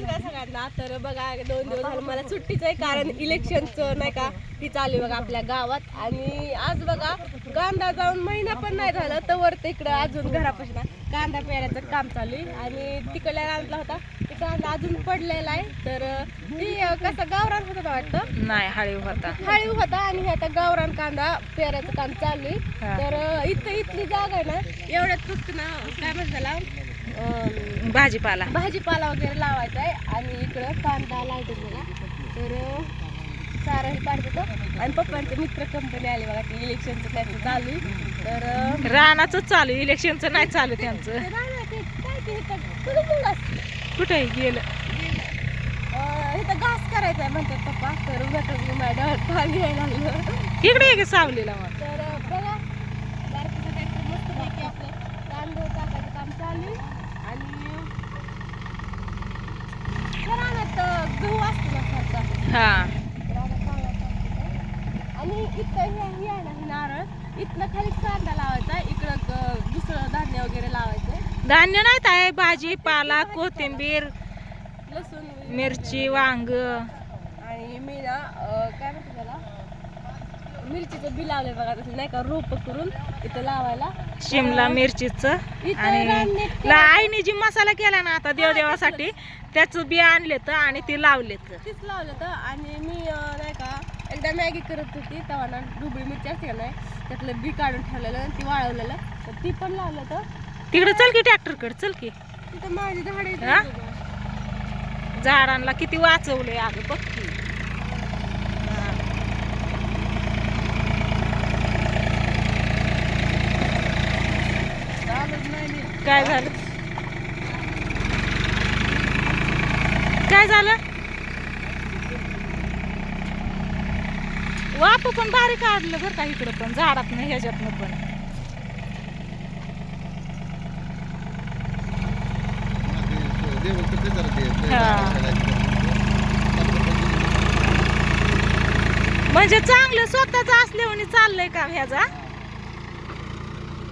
नमस्कार सगळ्यांना तर बघा दोन दिवस झाले मला सुट्टीच आहे कारण इलेक्शनचं नाही का ती चालू आहे बघा आपल्या गावात. आणि आज बघा कांदा जाऊन महिना पण नाही झालं तर वर इकडं अजून घरापासून कांदा पेरायचं काम चालू आहे. आणि तिकडल्या आणला होता ते कांदा अजून पडलेला आहे. तर ती कसं गावरान होतं का वाटतं? नाही हळीव होता. हळीव होता आणि हे आता गावरान कांदा पेरायचं काम चालू आहे. तर इथं इथली जागा आहे ना एवढ्यात फक्त ना काय अं, भाजीपाला. भाजीपाला वगैरे लावायचा आहे. आणि इकडं कांदा लावतो बघा. तर अं, सारं हे पाडतो आणि पप्पांचे मित्र कंपनी आली बघा ते इलेक्शनचं त्यांचं चालू आहे. तर रानाच चालू इलेक्शनचं नाही चालू त्यांचं. कुठं गेलं. इथं घास करायचा आहे म्हणतात पप्पा. तर उद्या माझ्या डोळ्यात पाणी यायला लागलं इकडे ग सावलीला मग? तर बघा. बारकीचं ट्रॅक्टर मस्तपैकी आपलं तांदूळ टाकायचं काम चालू आहे आणि रानात अं, गहू असतो ना सारखा हा. आणि इथं हे हे आहे ना हे नारळ. इथनं खाली कांदा लावायचा इकडं दुसरं धान्य वगैरे लावायचं. धान्य नाही काय भाजीपाला कोथिंबीर लसूण मिरची वांग. आणि मी ना अं, काय म्हणते त्याला? मिरचीचं बी लावलंय बघा तसं नाही का रोप करून इथं लावायला. शिमला मिरचीच इथं आणि राननीट ला आईने जी मसाला केला ना आता देवदेवासाठी त्याचं बी आणलेत आणि ते लावलेत. तीच लावलं तर आणि मी अं, नाही का एकदा मॅगी करत होती तेव्हा ना डुबळी मिरची असते का नाही त्यातलं बी काढून ठेवलेलं आणि ती वाळवलेलं. तर ती पण लावलं तर तिकडे चल की ट्रॅक्टर कड चल की. तिथं माझी झाडे हा? झाडांना किती वाचवलंय अगं बघ की हा. काय झालं? काय झालं? वाप पण बारीक काढलं बरं का इकडं पण झाडात नाही ह्याच्यातनं पण. म्हणजे चांगलं स्वतःच असल्यावर चाललंय का ह्याचा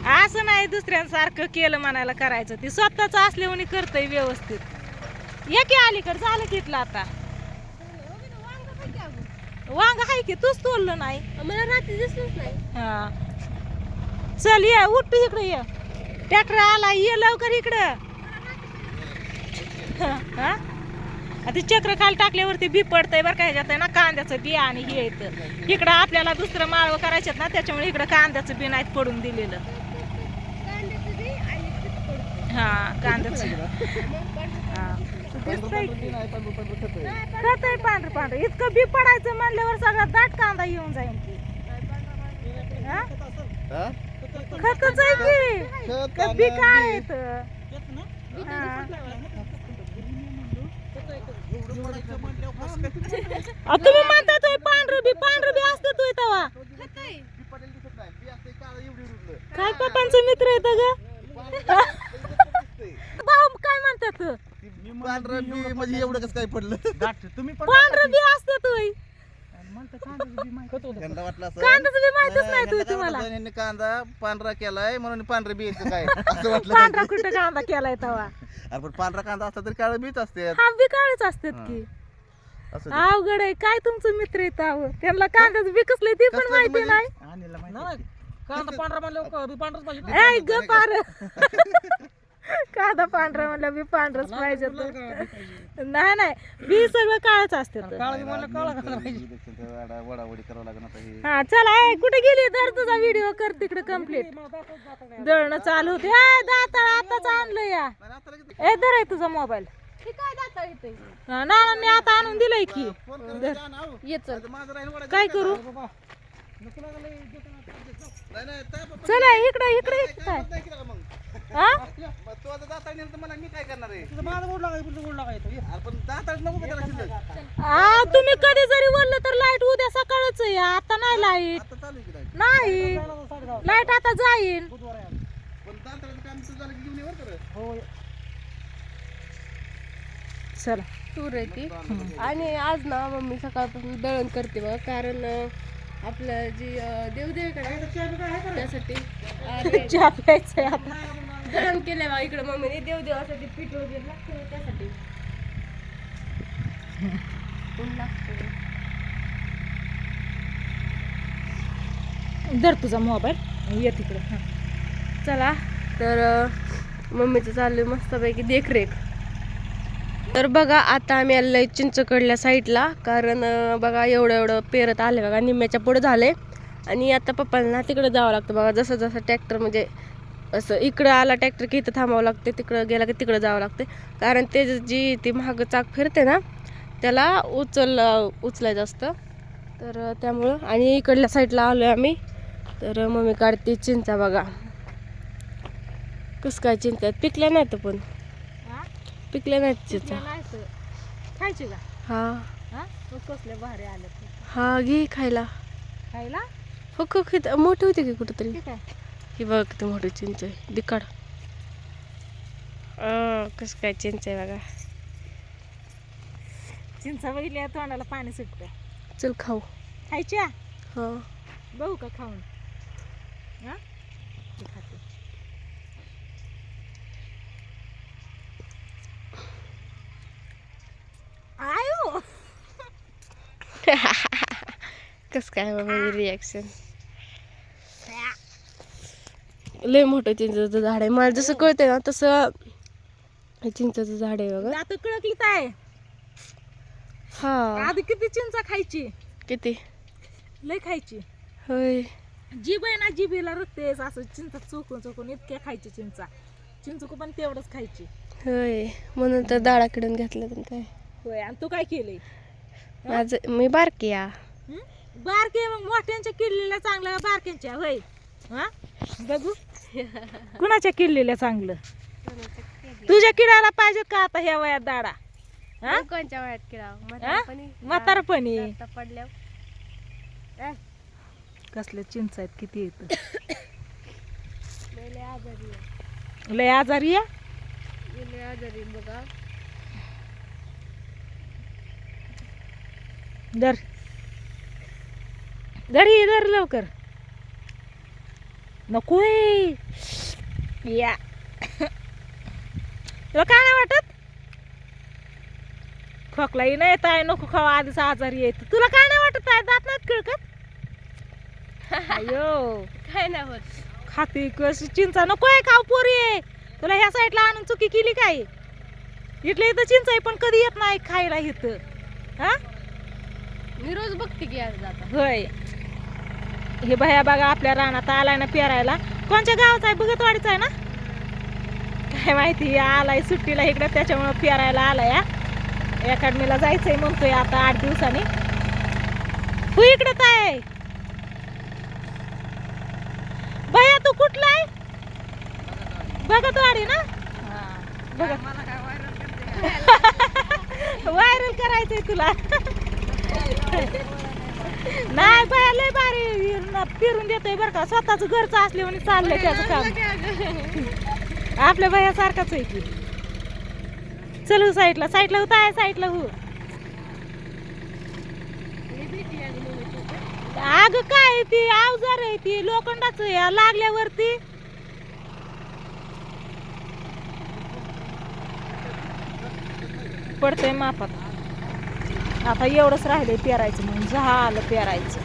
असं नाही दुसऱ्यांसारखं केलं म्हणायला करायचं. ती स्वतःच असल्यावर करतय व्यवस्थित. या की अलीकडे झालं कितलं आता. वांग आहे की तूच तोडलं नाही. मला रात्री दिसलंच नाही. हा. चल ये उठ तू इकडे ये. ट्रॅक्टर आला ये लवकर इकडं. हा आता चक्र खाली टाकल्यावरती बी पडतंय बरं का ह्याच्यात आहे ना कांद्याचं बी आणि हे येतं इकडं आपल्याला दुसरं माळवं करायच्यात ना त्याच्यामुळे इकडं कांद्याचं बी नाहीत पडून दिलेलं कांद्याचं बी आणि चितकोड. हा कांद्याचं हा. दिसतंय की? खत आहे पांढरं पांढरं. इतकं बी पडायचं म्हणल्यावर सगळा दाट कांदा येऊन जाईल की. हा? खतच आहे की. बी काय? हा. आ, तुम्ही म्हणताय तो पांढरं बी पांढरं बी असतं तो तेव्हा खत आहे. काय पप्पांचं मित्र येतं ग भाऊ काय म्हणतात पांढरं बी म्हणजे एवढं कसं काय पडलं? तुम्ही पांढरं बी असतं तोय. त्यांना वाटलं असं? कांद्याचं बी माहितच नाही यांना तू काय तुम्हाला. वाटलं, यांनी कांदा पांढरा केलाय म्हणून पांढरं बी काय? असं वाटलं पांढरा कुठं कांदा केलाय तेव्हा अरे पण पांढरा कांदा असला तरी काळं बीच असते हा बी काळच असतात की. असं अवघड आहे. काय तुमचं मित्र येत अहो त्यांना कांद्याचं बी कसलंय ते पण कसलं माहिती म्हणजे? नाही. नाही कांदा पांढरा म्हणलं पांढराच पाहिजे ऐ ग पार. कांदा पांढरा म्हणलं बी पांढरच पाहिजे तर. नाही नाही बी सगळं काळच असतात काळा बी म्हणलं काळा कांदा पाहिजे. वडा- वडावडी करावं लागेल आता हे. हा चला ऐ कुठे गेली? धर तुझा व्हिडिओ कर तिकडे कंप्लीट दळणं चालू होते. दाताळ आताच आणलं या. ए धर आहे तुझा मोबाईल हे काय दाता येते नानांनी आता आणून दिलंय की. फोन करून जा ना. ये चल. आता माझं राहील वडा काय करू? चला इकडे इकडे काय इकडे काय करत नाही की का मग हा? मग तू आता जाता नाही तर मला मी काय करणार आहे? तुझं माझा गोड लागायचं तुझं गोड लागायचं ये. अरे पण जाता नको का त्याला शिल्लक आ, तुम्ही कधी जरी बोललं तर लाइट उद्या सकाळच आहे. आता नाही लाइट. आता चालू आहे की नाही. नाही जायला साडे दहा लाइट आता जाईल. बुधवार आहे. आज. पण दाताचं काम तुझं झालं की घेऊन ये बरं का रे. हो चला तूर आहे ती. आणि आज ना मम्मी सकाळपासून दळण करते बघा कारण अं, आपलं जी अं, देवदेव आहे का नाही, त्यासाठी. आणि चहा प्यायचंय आता. गरम केलंय बा इकडे मम्मीने. देव देवासाठी पीठ वगैरे लागतं ना त्यासाठी. ऊन लागतं. धर तुझा मोबाईल. ये तिकडे. हां. चला. तर मम्मीचं चालू मस्तपैकी देखरेख. तर बघा आता आम्ही आलेलो आहे चिंचकडल्या साईडला. कारण बघा एवढं एवढं पेरत आलं बघा. निम्म्याच्या पुढे झाले आणि आता पप्पांना तिकडे जावं लागतं बघा. जसं जसं ट्रॅक्टर म्हणजे असं इकडं आला ट्रॅक्टर की इथं थांबावं लागते तिकडं गेला की तिकडं जावं लागते कारण ते जे- ती महाग चाक फिरते ना त्याला उचल उचलायचं असतं तर त्यामुळं आणि इकडल्या साईडला आलो आहे आम्ही. तर मम्मी काढते चिंचा बघा. कसं काय चिंचा आहेत? पिकल्या नाहीत पण. पिकल्या नाहीत चिंचा. खायची का? हा. हां? भारी आले हा घे खायला. खायला? हो मोठी होती की कुठंतरी? ही बघ किती मोठी चिंच आहे. दिकाड कसं काय चिंच आहे बघा. चिंचा बघितल्या तोंडाला पाणी सुटतं चल खाऊ. खायच्या? हा. बघू का खाऊन. हां? मी खाते. आयो! कसं काय बाबा रिॲक्शन लय मोठं चिंचेचं झाड आहे. मला जसं कळतंय ना तसं हे चिंचेचं झाड आहे बघा. आता कळकली काय हा. आधी किती चिंचा खायची? किती? लय खायची. होय. जीभ आहे ना जिभेला रक्तेस असं चिंचा चोकून चोकून इतक्या खायची चिंचा. चिंचुक पण तेवढंच खायची. होय. म्हणून तर दाडाकडून घेतलं तर काय? होय आणि तू काय केलंय? माझं मी बारकी या हं? बारके मग मोठ्यांच्या किडलेल्या चांगलं का बारक्यांच्या होय. हा? बघू. कुणाच्या किडलेल्या चांगलं? तुझ्या किडाला पाहिजे का आता ह्या वयात दाडा? हा? कोणच्या वयात हा? म्हातारपणी? पडल्या कसले चिंच आहेत किती येत आजारी लय आजारी या लय आजारी बघा. दर दर ये दर लवकर. नकोय या. तुला काय नाही वाटत? खोकलाही नाही येत आहे नको खावा आधीच आजारी येत तुला काय नाही वाटत आहे? दात नाहीत किळकत अयो काय नाही होत. खाती कशी चिंचा नकोय खाऊ पोरी आहे. तुला ह्या साईडला आणून चुकी केली काय? इथल्या इथं चिंच आहे पण कधी येत नाही खायला इथं. हा? मी रोज बघते की आज जाता. होय. हे भया बघा आपल्या रानात आलाय ना पेरायला. कोणच्या गावाचा आहे? भगतवाडीचा आहे ना? काय माहिती आलाय सुट्टीला इकडे त्याच्यामुळं पेरायला आलाय अकॅडमीला जायचंय म्हणतोय आता आठ दिवसांनी. तू इकडे काय भया तू कुठला आहे? भगतवाडी ना? भगत व्हायरल करायचंय तुला. नाही बाया लय भारी फिरून देतोय बरं का. स्वतःच घरचं असले म्हणून चाललंय त्याचं काम. आपल्या बाया सारखाच आहे की. चल हो साईडला साईडला होता आहे साईडला हो. अग काय ती? अवजार आहे ती लोखंडाच लागल्यावरती. पडतंय मापात. आता एवढंच राहिलंय पेरायचं म्हणून. झालं पेरायचं.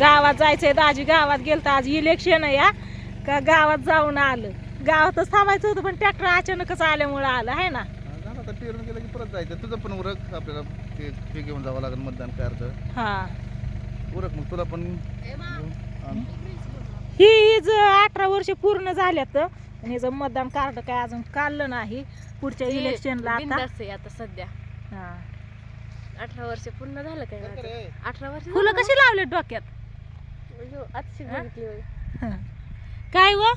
गावात जायचंय दाजी गावात गेलं तर आज इलेक्शन आहे या का गावात जाऊन आलं. गावातच थांबायचं होतं पण ट्रॅक्टर अचानकच आल्यामुळं आलं आहे ना? झालं आता. पेरून गेलं की परत जायचं. तुझं पण उरक. आपल्याला ते ते घेऊन जावं लागेल मतदान कार्ड. हा. उरक मग तुला पण आण. ही ही ज अठरा वर्ष पूर्ण झाल्यात आणि हिचं मतदान कार्ड काय अजून काढलं नाही पुढच्या इलेक्शनला आता. बिनधास्त आहे आता सध्या. हा. अठरा वर्ष पूर्ण झालं काय माझं? अठरा वर्ष फुलं कशी लावले डोक्यात? अयो, आजची. काय व?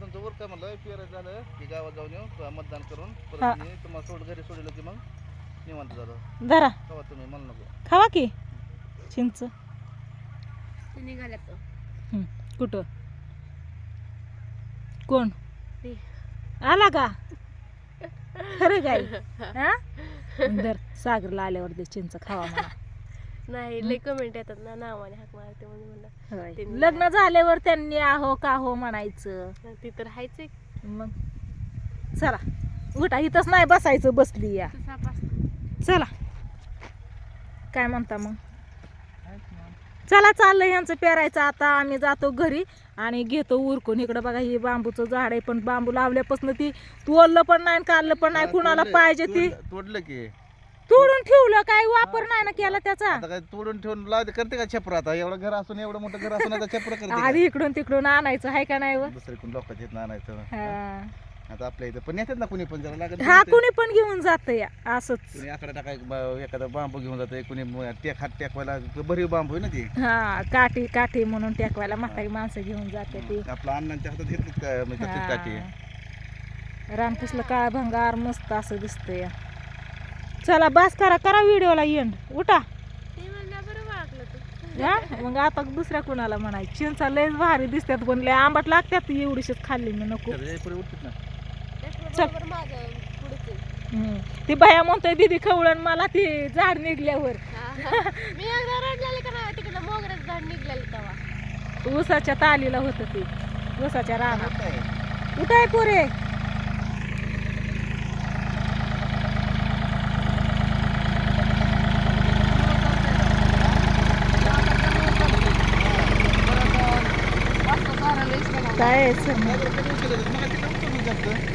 तुमचं उरक काय म्हणलं? पेरायचं झालं की गावात जाऊन येऊ किंवा मतदान करून. हा. परत मी तुम्हाला सोड घरी सोडलं की मग निवांत झालं धरा. कवा तुम्ही मला नको. खावा की. चिंच. ते निघाल्यात हं, कुठं? कोण? ते. आला का? खरं काय? हा? दर सागरला आल्यावर दे चिंच खावा मला नाही लय कमेंट येतात ना नावाने हाक मारते म्हणून म्हणलं. होय. लग्न झाल्यावर त्यांनी आहो का हो म्हणायचं. ती तर हायच आहे मग? चला उठा इथंच नाही बसायचं बसली या. चला. काय म्हणता मग? चला चाललं ह्यांचं पेरायचं आता. आम्ही जातो घरी आणि घेतो उरकून. इकडं बघा ही बांबूचं झाड आहे पण बांबू लावल्यापासून ती तोडलं पण नाही आणि काढलं पण नाही. कुणाला पाहिजे ती? तोडलं- की. तोडून ठेवलं काय वापर नाही ना केला त्याचा. आता काय तोडून ठेवून लावते करते का छपर आता? एवढं घर असून एवढं मोठं घर असून आता छपर करते आधी इकडून तिकडून आणायचं आहे का नाही व? आणायचं हा. आता आपल्या इथं पण येतात ना कुणी पण जरा लागत हा. कुणी पण घेऊन जात या असंच. कुणी आकडा टाकाय ब- एखादा बांबू घेऊन जाते कुणी म- टेक हात टेकवायला भरीव बांबू आहे ना ती. हा काठी काठी म्हणून टेकवायला म्हातारी माणसं घेऊन जाते ती. आपल्या अण्णांच्या हातात घेतलीत का म्हणजे काठी हा. रामकृष्ण काळ भंगार मस्त असं दिसतंय. चला बास करा करा व्हिडिओला एंड उठा. ते म्हणलं बरं वाटलं तू. हा? मग आता दुसऱ्या कुणाला म्हणायची? चिंचा लयच भारी दिसतात पण लय आंबट लागतात एवढीशीच खाल्ली मी नको. त्याच्या पुढे उठतात ना. बरोबर माझं पुढचे. हम्म. ती बाया म्हणतोय दिदी खवळण मला ती झाड निघल्यावर. मी एकदा रडलेले का नाही तिकडं मोगऱ्याचं झाड निघलेलं तेव्हा. ऊसाच्या तालीला होतं ती. ऊसाच्या रानात. काय? उठाय पोरे? काय आहे? काय बरं, कधी उचललं? मग तिकडे उचलून जातं.